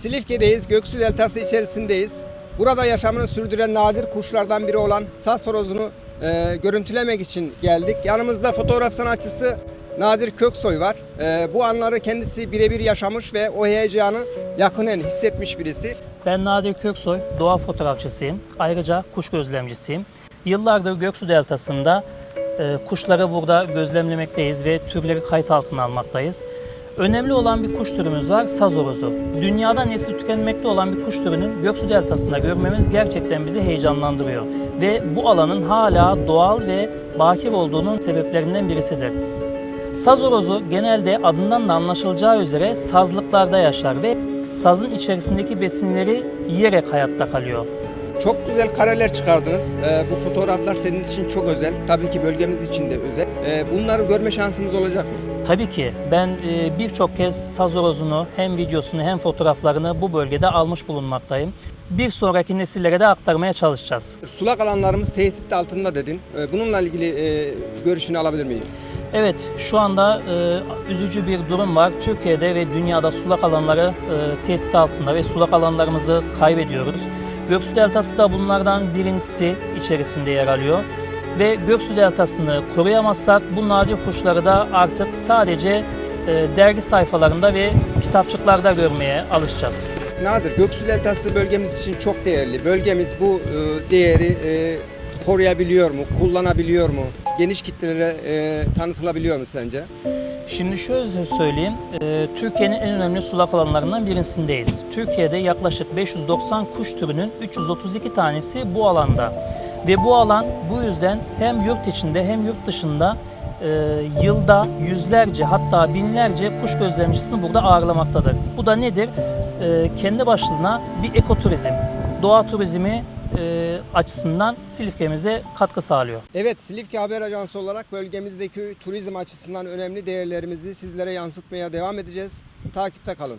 Silifke'deyiz, Göksu Deltası içerisindeyiz. Burada yaşamını sürdüren nadir kuşlardan biri olan saz horozunu e, görüntülemek için geldik. Yanımızda fotoğraf sanatçısı Nadir Köksoy var. E, bu anları kendisi birebir yaşamış ve o heyecanı yakinen hissetmiş birisi. Ben Nadir Köksoy, doğa fotoğrafçısıyım. Ayrıca kuş gözlemcisiyim. Yıllardır Göksu Deltası'nda e, kuşları burada gözlemlemekteyiz ve türleri kayıt altına almaktayız. Önemli olan bir kuş türümüz var, saz horozu. Dünyada nesli tükenmekte olan bir kuş türünün Göksu Deltası'nda görmemiz gerçekten bizi heyecanlandırıyor. Ve bu alanın hala doğal ve bakir olduğunun sebeplerinden birisidir. Saz horozu genelde adından da anlaşılacağı üzere sazlıklarda yaşar ve sazın içerisindeki besinleri yiyerek hayatta kalıyor. Çok güzel kareler çıkardınız. E, bu fotoğraflar senin için çok özel. Tabii ki bölgemiz için de özel. E, bunları görme şansımız olacak mı? Tabii ki ben e, birçok kez saz horozunu hem videosunu hem fotoğraflarını bu bölgede almış bulunmaktayım. Bir sonraki nesillere de aktarmaya çalışacağız. Sulak alanlarımız tehdit altında dedin. E, bununla ilgili e, görüşünü alabilir miyim? Evet, şu anda e, üzücü bir durum var. Türkiye'de ve dünyada sulak alanları e, tehdit altında ve sulak alanlarımızı kaybediyoruz. Göksu Deltası da bunlardan birincisi içerisinde yer alıyor. Ve Göksu Deltası'nı koruyamazsak bu nadir kuşları da artık sadece e, dergi sayfalarında ve kitapçıklarda görmeye alışacağız. Nadir, Göksu Deltası bölgemiz için çok değerli. Bölgemiz bu e, değeri e, koruyabiliyor mu, kullanabiliyor mu? Geniş kitlelere tanıtılabiliyor mu sence? Şimdi şöyle söyleyeyim, Türkiye'nin en önemli sulak alanlarından birisindeyiz. Türkiye'de yaklaşık 590 kuş türünün 332 tanesi bu alanda. Ve bu alan bu yüzden hem yurt içinde hem yurt dışında e, yılda yüzlerce hatta binlerce kuş gözlemcisini burada ağırlamaktadır. Bu da nedir? E, kendi başlığına bir ekoturizm, doğa turizmi e, açısından Silifke'mize katkı sağlıyor. Evet, Silifke Haber Ajansı olarak bölgemizdeki turizm açısından önemli değerlerimizi sizlere yansıtmaya devam edeceğiz. Takipte kalın.